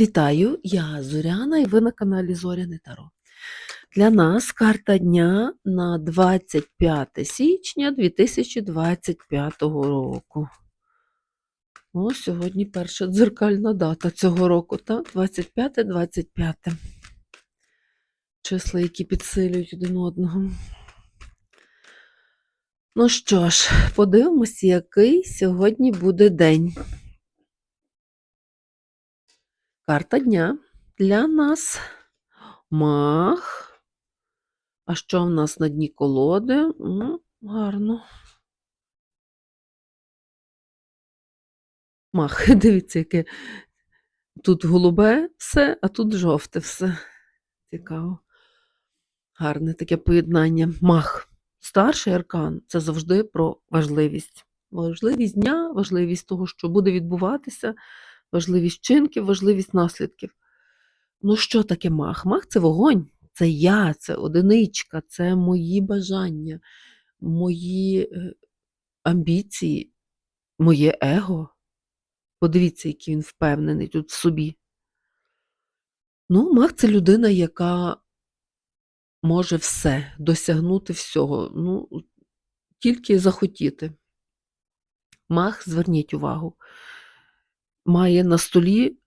Вітаю, я Зоряна і ви на каналі Зоряне Таро. Для нас карта дня на 25 січня 2025 року. О, сьогодні перша дзеркальна дата цього року, так? 25-25. Числа, які підсилюють один одного. Ну що ж, подивимось, який сьогодні буде день. Карта дня для нас мах. А що в нас на дні колоди? Гарно. Мах, дивіться, яке тут голубе все, а тут жовте все. Цікаво. Гарне таке поєднання. Мах. Старший аркан це завжди про важливість. Важливість дня, важливість того, що буде відбуватися, важливість вчинків, важливість наслідків. Ну, що таке мах? Мах це вогонь, це я, це одиничка, це мої бажання, мої е, амбіції, моє его. Подивіться, який він впевнений тут в собі. Ну, мах це людина, яка може все, досягнути всього. Ну, тільки захотіти. Мах, зверніть увагу, має на столі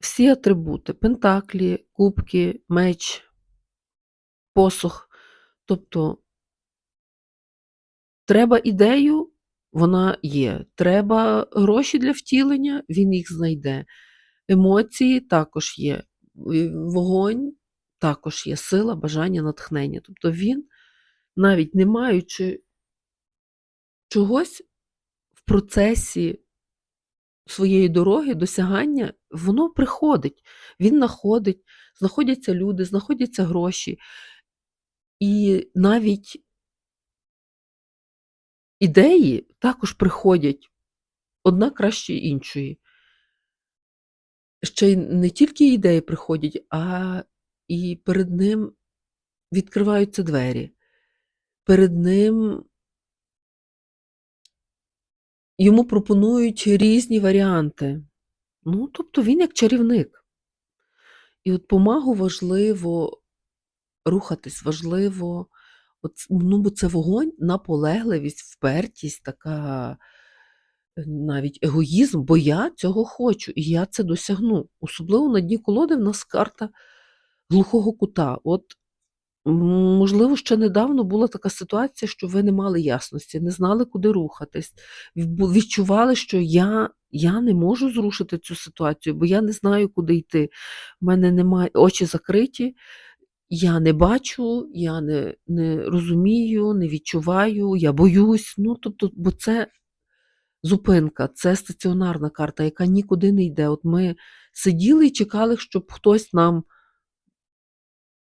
всі атрибути: пентаклі, кубки, меч, посух. Тобто треба ідею, вона є. Треба гроші для втілення, він їх знайде. Емоції також є. Вогонь також є сила, бажання, натхнення. Тобто він, навіть не маючи чогось в процесі своєї дороги, досягання, воно приходить, він знаходить, знаходяться люди, знаходяться гроші. І навіть ідеї також приходять одна краще іншої. Ще й не тільки ідеї приходять, а і перед ним відкриваються двері. Перед ним йому пропонують різні варіанти. Ну, тобто він як чарівник. І от по магу важливо рухатись, важливо, от, ну, бо це вогонь, наполегливість, впертість, така е, навіть егоїзм, бо я цього хочу, і я це досягну. Особливо на дні колоди в нас карта глухого кута. От, можливо, ще недавно була така ситуація, що ви не мали ясності, не знали, куди рухатись, відчували, що я, я не можу зрушити цю ситуацію, бо я не знаю, куди йти. У мене немає очі закриті, я не бачу, я не, не розумію, не відчуваю, я боюсь. Ну, тобто, бо це зупинка, це стаціонарна карта, яка нікуди не йде. От ми сиділи і чекали, щоб хтось нам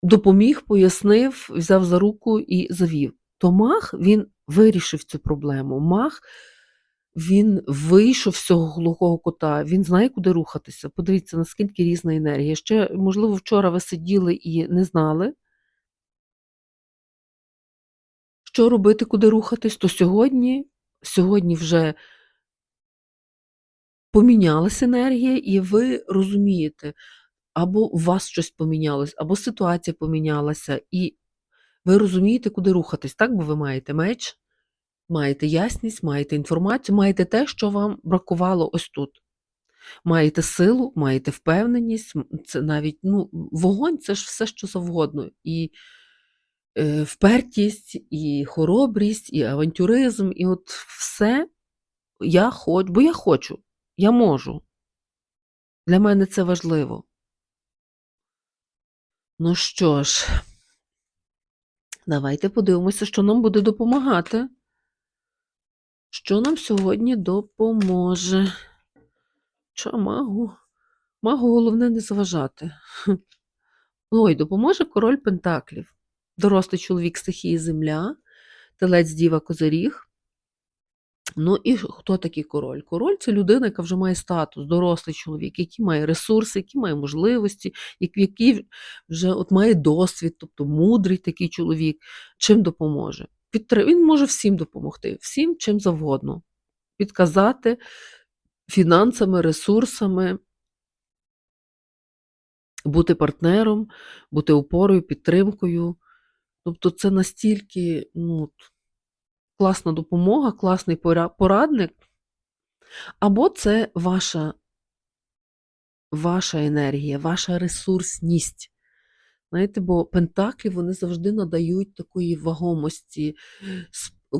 допоміг, пояснив, взяв за руку і завів. То мах він вирішив цю проблему. Мах він вийшов з цього глухого кота, він знає, куди рухатися. Подивіться, наскільки різна енергія. Ще, можливо, вчора ви сиділи і не знали, що робити, куди рухатись, то сьогодні, сьогодні вже помінялася енергія, і ви розумієте, або у вас щось помінялось, або ситуація помінялася, і ви розумієте, куди рухатись. Так, бо ви маєте меч, маєте ясність, маєте інформацію, маєте те, що вам бракувало ось тут. Маєте силу, маєте впевненість, це навіть ну, вогонь це ж все, що завгодно. І е, впертість, і хоробрість, і авантюризм, і от все я хочу, бо я хочу, я можу. Для мене це важливо. Ну що ж, давайте подивимося, що нам буде допомагати. Що нам сьогодні допоможе? Що магу? Головне не заважати. Ой, допоможе король Пентаклів. Дорослий чоловік стихії Земля, телець Діва Козиріг. Ну і хто такий король? Король це людина, яка вже має статус, дорослий чоловік, який має ресурси, який має можливості, який вже от має досвід, тобто мудрий такий чоловік. Чим допоможе? Він може всім допомогти, всім чим завгодно. Підказати фінансами, ресурсами, бути партнером, бути опорою, підтримкою. Тобто це настільки ну, класна допомога, класний порадник. Або це ваша, ваша енергія, ваша ресурсність. Знаєте, бо пентаклі вони завжди надають такої вагомості,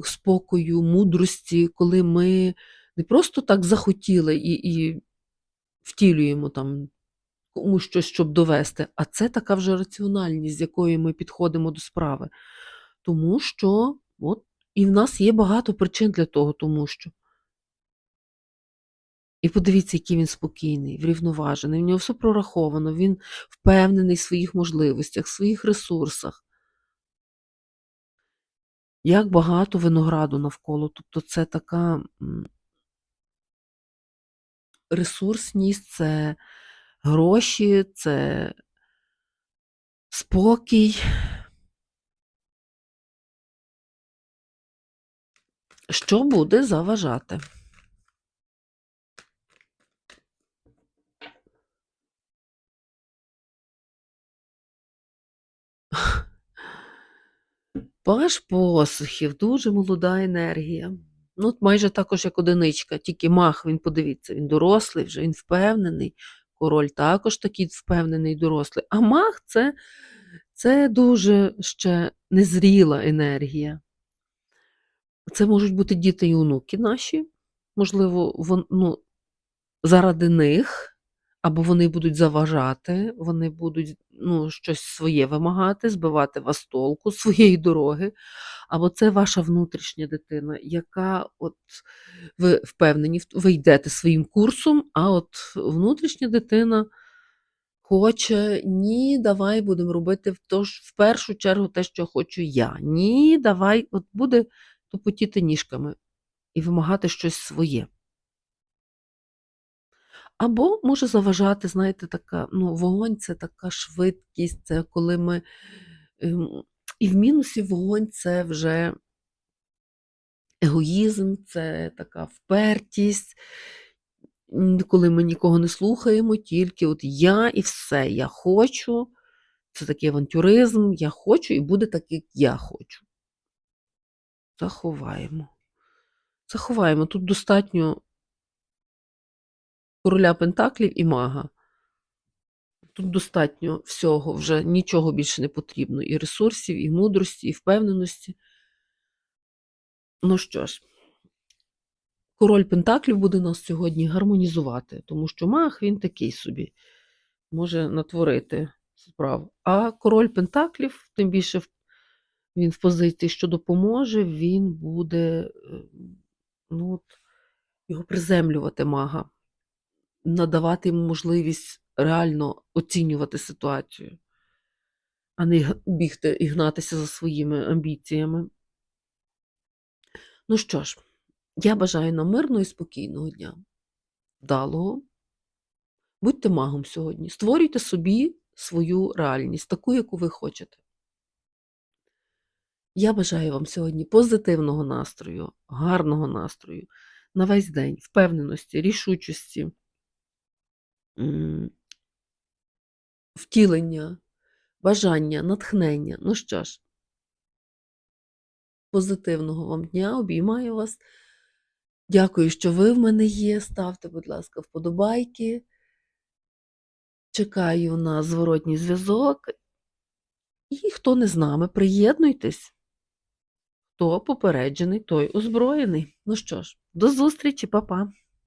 спокою, мудрості, коли ми не просто так захотіли і, і втілюємо там комусь щось, щоб довести, а це така вже раціональність, з якою ми підходимо до справи. Тому що от, і в нас є багато причин для того, тому що. І подивіться, який він спокійний, врівноважений, в нього все прораховано, він впевнений в своїх можливостях, в своїх ресурсах. Як багато винограду навколо. Тобто це така ресурсність, це гроші, це спокій. Що буде заважати? Паш посухів, дуже молода енергія. Ну, от майже також як одиничка, тільки мах, він подивіться, він дорослий, вже він впевнений. Король також такий впевнений дорослий. А мах це, це дуже ще незріла енергія. Це можуть бути діти і онуки наші. Можливо, вон, ну, заради них, або вони будуть заважати, вони будуть ну, щось своє вимагати, збивати вас толку, своєї дороги. Або це ваша внутрішня дитина, яка от ви впевнені, ви йдете своїм курсом, а от внутрішня дитина хоче, ні, давай будемо робити в, то в першу чергу те, що хочу я. Ні, давай, от буде тупотіти ніжками і вимагати щось своє. Або може заважати, знаєте, така, ну, вогонь це така швидкість, це коли ми. ем, І в мінусі вогонь це вже егоїзм, це така впертість, коли ми нікого не слухаємо, тільки от я і все, я хочу. Це такий авантюризм, я хочу, і буде так, як я хочу. Заховаємо. Заховаємо. Тут достатньо короля Пентаклів і мага. Тут достатньо всього, вже нічого більше не потрібно. І ресурсів, і мудрості, і впевненості. Ну що ж, король Пентаклів буде нас сьогодні гармонізувати, тому що маг він такий собі може натворити справ. А король Пентаклів, тим більше в- він в позиції, що допоможе, він буде е, ну, от, його приземлювати мага, надавати йому можливість реально оцінювати ситуацію, а не бігти і гнатися за своїми амбіціями. Ну що ж, я бажаю нам мирного і спокійного дня, вдалого. Будьте магом сьогодні. Створюйте собі свою реальність, таку, яку ви хочете. Я бажаю вам сьогодні позитивного настрою, гарного настрою на весь день, впевненості, рішучості, втілення, бажання, натхнення. Ну що ж, позитивного вам дня, обіймаю вас. Дякую, що ви в мене є. Ставте, будь ласка, вподобайки. Чекаю на зворотній зв'язок. І хто не з нами, приєднуйтесь. Хто попереджений, той озброєний. Ну що ж, до зустрічі, па-па.